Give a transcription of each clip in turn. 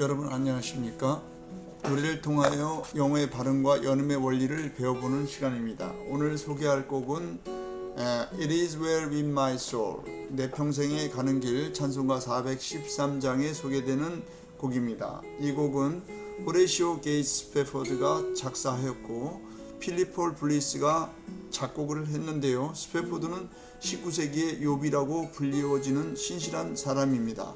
여러분 안녕하십니까? 우리를 통하여 영어의 발음과 연음의 원리를 배워보는 시간입니다. 오늘 소개할 곡은 에, It is well with my soul 내 평생에 가는 길 찬송가 413장에 소개되는 곡입니다. 이 곡은 호레시오 게이츠 스페포드가 작사하였고 필리폴 블리스가 작곡을 했는데요. 스페포드는 19세기의 욥이라고 불리워지는 신실한 사람입니다.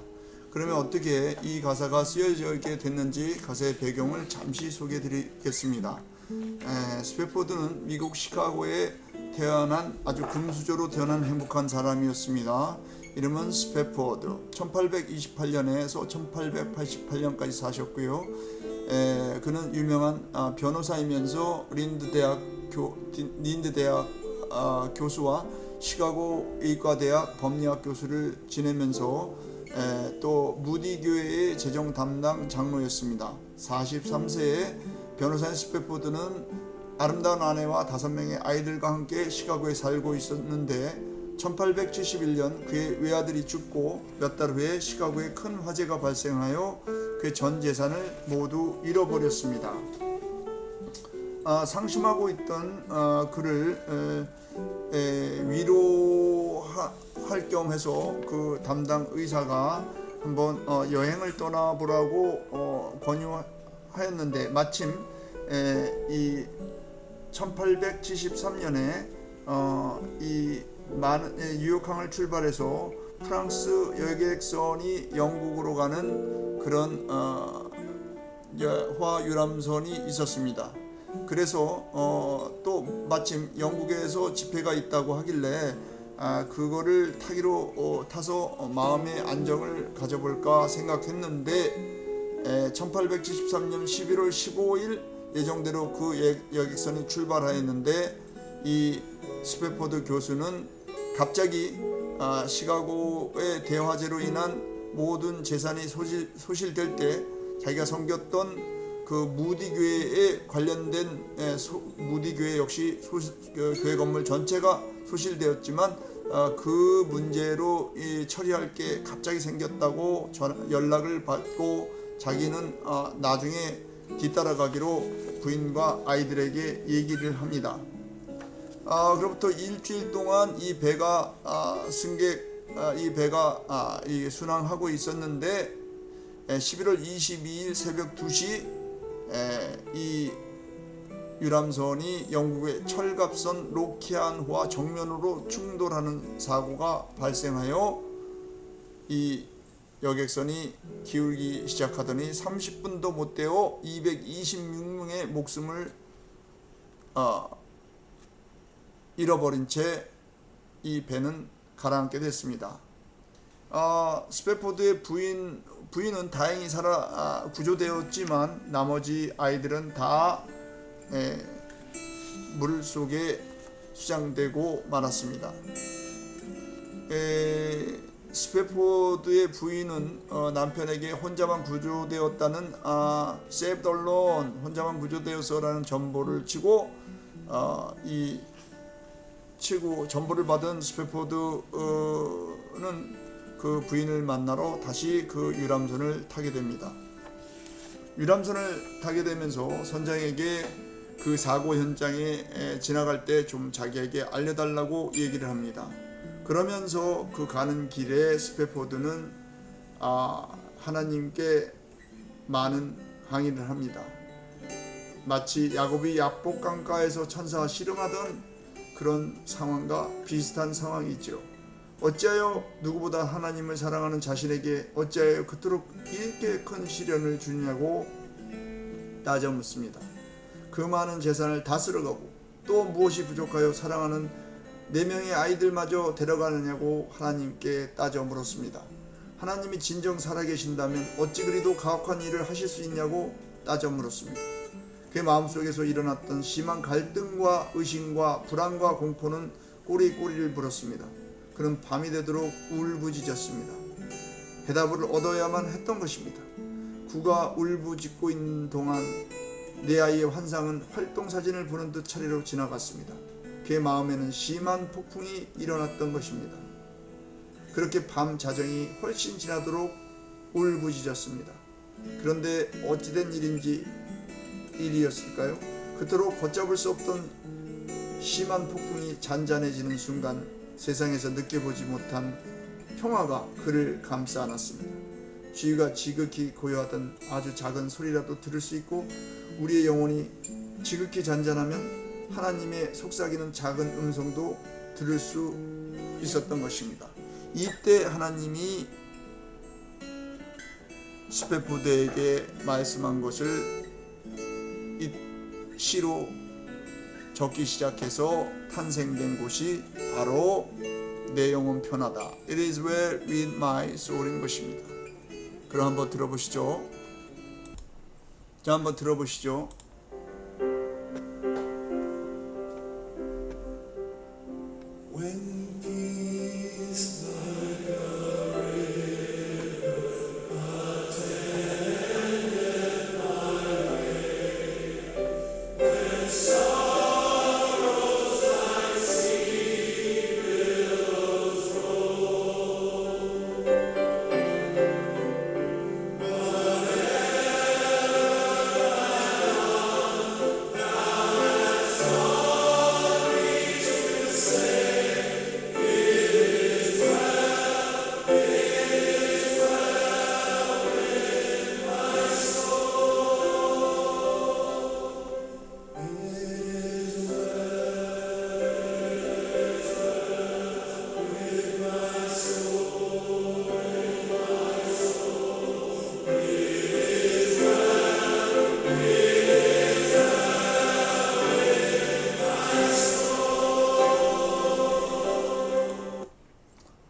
그러면 어떻게 이 가사가 쓰여져 있게 됐는지 가사의 배경을 잠시 소개해 드리겠습니다. 에, 스페포드는 미국 시카고에 태어난 아주 금수저로 태어난 행복한 사람이었습니다. 이름은 스페포드. 1828년에서 1888년까지 사셨고요. 에, 그는 유명한 아, 변호사이면서 린드 대학 교 린드 대학 아, 교수와 시카고 의과대학 법리학 교수를 지내면서 에, 또 무디 교회의 재정 담당 장로였습니다. 43세에 변호사인 스페포드는 아름다운 아내와 다섯 명의 아이들과 함께 시카고에 살고 있었는데 1871년 그의 외아들이 죽고 몇 달 후에 시카고에 큰 화재가 발생하여 그의 전 재산을 모두 잃어버렸습니다. 아, 상심하고 있던 아, 그를 에, 에, 위로 할 겸 해서 그 담당 의사가 한번 어, 여행을 떠나보라고 어, 권유하였는데 마침 에, 이 1873년에 어, 이 많은 에, 뉴욕항을 출발해서 프랑스 여객선이 영국으로 가는 그런 어, 여화 유람선이 있었습니다. 그래서 어, 또 마침 영국에서 집회가 있다고 하길래 아, 그거를 타기로 어, 타서 어, 마음의 안정을 가져볼까 생각했는데 에, 1873년 11월 15일 예정대로 그 예- 여객선이 출발하였는데 이 스페포드 교수는 갑자기 아, 시카고의 대화재로 인한 모든 재산이 소실, 소실될 때 자기가 섬겼던 그 무디 교회에 관련된 에, 소, 무디 교회 역시 소, 그 교회 건물 전체가 소실되었지만 어, 그 문제로 이 처리할 게 갑자기 생겼다고 전, 연락을 받고 자기는 어, 나중에 뒤따라가기로 부인과 아이들에게 얘기를 합니다. 아, 그로부터 일주일 동안 이 배가 아, 승객 아, 이 배가 아, 이 순항하고 있었는데 에, 11월 22일 새벽 2시 에, 이 유람선이 영국의 철갑선 로키안호와 정면으로 충돌하는 사고가 발생하여 이 여객선이 기울기 시작하더니 30분도 못 되어 226명의 목숨을 어, 잃어버린 채 이 배는 가라앉게 됐습니다. 아, 스페포드의 부인 부인은 다행히 살아 아, 구조되었지만 나머지 아이들은 다 에, 물 속에 수장되고 말았습니다. 에, 스페포드의 부인은 어, 남편에게 혼자만 구조되었다는 아, Saved Alone 혼자만 구조되어서라는 전보를 치고 어, 이 치고 전보를 받은 스페포드는 그 부인을 만나러 다시 그 유람선을 타게 됩니다. 유람선을 타게 되면서 선장에게 그 사고 현장에 에, 지나갈 때 좀 자기에게 알려달라고 얘기를 합니다. 그러면서 그 가는 길에 스페포드는 아, 하나님께 많은 항의를 합니다. 마치 야곱이 야복 강가에서 천사와 씨름하던 그런 상황과 비슷한 상황이죠. 어찌하여 누구보다 하나님을 사랑하는 자신에게 어찌하여 그토록 이렇게 큰 시련을 주냐고 따져 묻습니다. 그 많은 재산을 다 쓸어가고 또 무엇이 부족하여 사랑하는 네 명의 아이들마저 데려가느냐고 하나님께 따져 물었습니다. 하나님이 진정 살아계신다면 어찌 그리도 가혹한 일을 하실 수 있냐고 따져 물었습니다. 그의 마음속에서 일어났던 심한 갈등과 의심과 불안과 공포는 꼬리 꼬리를 불었습니다. 그는 밤이 되도록 울부짖었습니다. 해답을 얻어야만 했던 것입니다. 그가 울부짖고 있는 동안 내 아이의 환상은 활동 사진을 보는 듯 차례로 지나갔습니다. 그의 마음에는 심한 폭풍이 일어났던 것입니다. 그렇게 밤 자정이 훨씬 지나도록 울부짖었습니다. 그런데 어찌된 일인지 일이었을까요? 그토록 걷잡을 수 없던 심한 폭풍이 잔잔해지는 순간 세상에서 느껴보지 못한 평화가 그를 감싸 안았습니다. 주위가 지극히 고요하던 아주 작은 소리라도 들을 수 있고 우리의 영혼이 지극히 잔잔하면 하나님의 속삭이는 작은 음성도 들을 수 있었던 것입니다. 이때 하나님이 스페포드에게 말씀한 것을 이 시로 적기 시작해서 탄생된 곳이 바로 내 영혼 편하다. It is well with my soul인 것입니다. 그럼 한번 들어보시죠. 자, 한번 들어보시죠.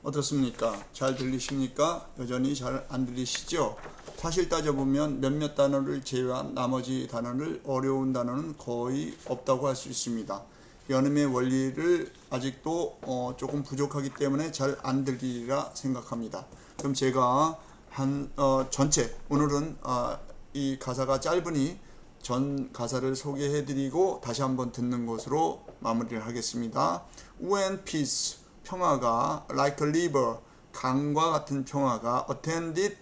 어떻습니까? 잘 들리십니까? 여전히 잘 안 들리시죠? 사실 따져보면 몇몇 단어를 제외한 나머지 단어를 어려운 단어는 거의 없다고 할 수 있습니다. 연음의 원리를 아직도 어, 조금 부족하기 때문에 잘 안 들리리라 생각합니다. 그럼 제가 한 어, 전체 오늘은 어, 이 가사가 짧으니 전 가사를 소개해드리고 다시 한번 듣는 것으로 마무리를 하겠습니다. When peace 평화가 like a river 강과 같은 평화가 attended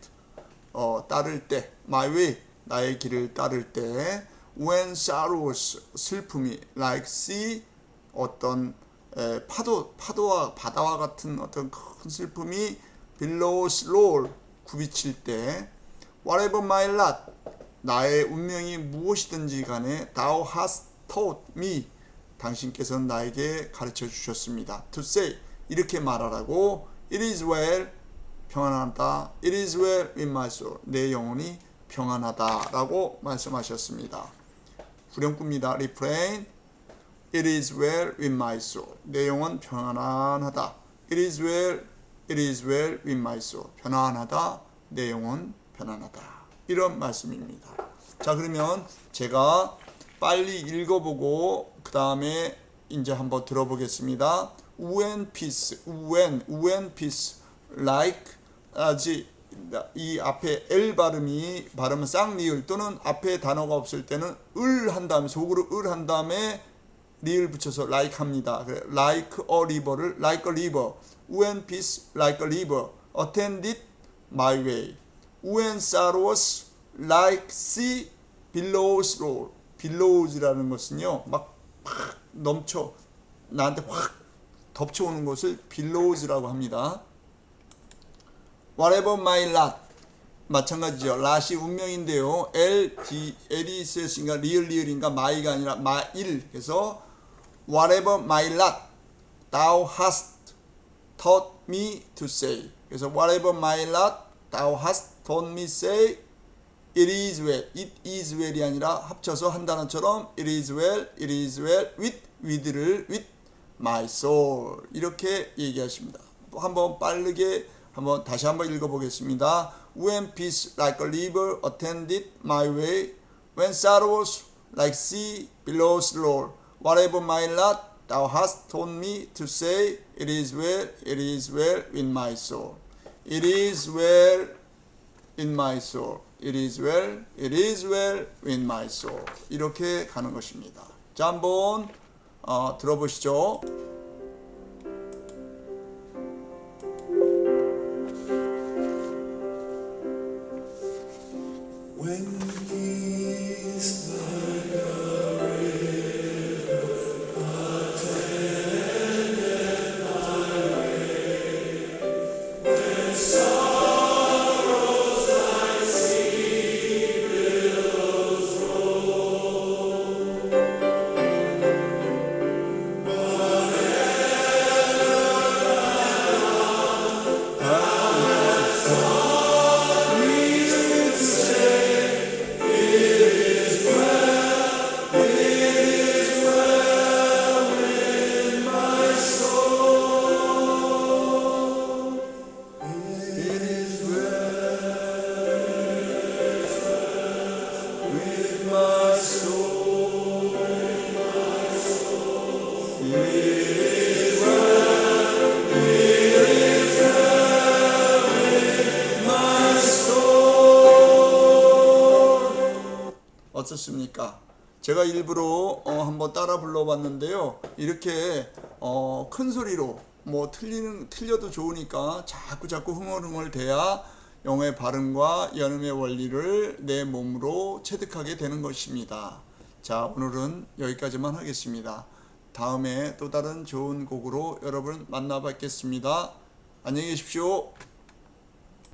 어, 따를 때 my way 나의 길을 따를 때 when sorrows 슬픔이 like sea 어떤 에, 파도 파도와 바다와 같은 어떤 큰 슬픔이 billows roll 굽이칠 때 whatever my lot 나의 운명이 무엇이든지 간에 thou hast taught me 당신께서는 나에게 가르쳐 주셨습니다. to say 이렇게 말하라고 it is well 평안하다 it is well in my soul 내 영혼이 평안하다라고 말씀하셨습니다. 후렴구입니다. 리프레인 It is well with my soul. 내 영혼 평안하다. It is well, it is well with my soul. 편안하다. 내 영혼 편안하다. 이런 말씀입니다. 자, 그러면 제가 빨리 읽어보고 그 다음에 이제 한번 들어보겠습니다. When peace, when, when peace, like, 아지 이 앞에 L 발음이 발음은 쌍리을 또는 앞에 단어가 없을 때는 을 한 다음에 속으로 을 한 다음에 리을 붙여서 like 합니다. like a river를 like a river. When peace like a river attended my way. When sorrows like sea billows roll. billows라는 것은요 막, 막 넘쳐 나한테 확 덮쳐오는 것을 billows라고 합니다. Whatever my lot 마찬가지죠. lot이 운명인데요. L, D, L이 있으니까 리얼 리얼인가 my가 아니라 마일 그래서 whatever my lot thou hast taught me to say 그래서 whatever my lot thou hast taught me say it is well it is well이 아니라 합쳐서 한 단어처럼 it is well it is well with with를 with my soul 이렇게 얘기하십니다. 한번 빠르게 한번 다시 한번 읽어보겠습니다. When peace like a river attended my way, when sorrows like sea billows roll, whatever my lot, thou hast taught me to say, it is well, it is well in my soul. It is well in my soul. It is well, it is well in my soul. 이렇게 가는 것입니다. 자, 한번 어, 들어보시죠. 제가 일부러 어, 한번 따라 불러봤는데요. 이렇게 어, 큰 소리로 뭐 틀리는 틀려도 좋으니까 자꾸 자꾸 흥얼흥얼 대야 영어의 발음과 연음의 원리를 내 몸으로 체득하게 되는 것입니다. 자, 오늘은 여기까지만 하겠습니다. 다음에 또 다른 좋은 곡으로 여러분 만나 뵙겠습니다. 안녕히 계십시오.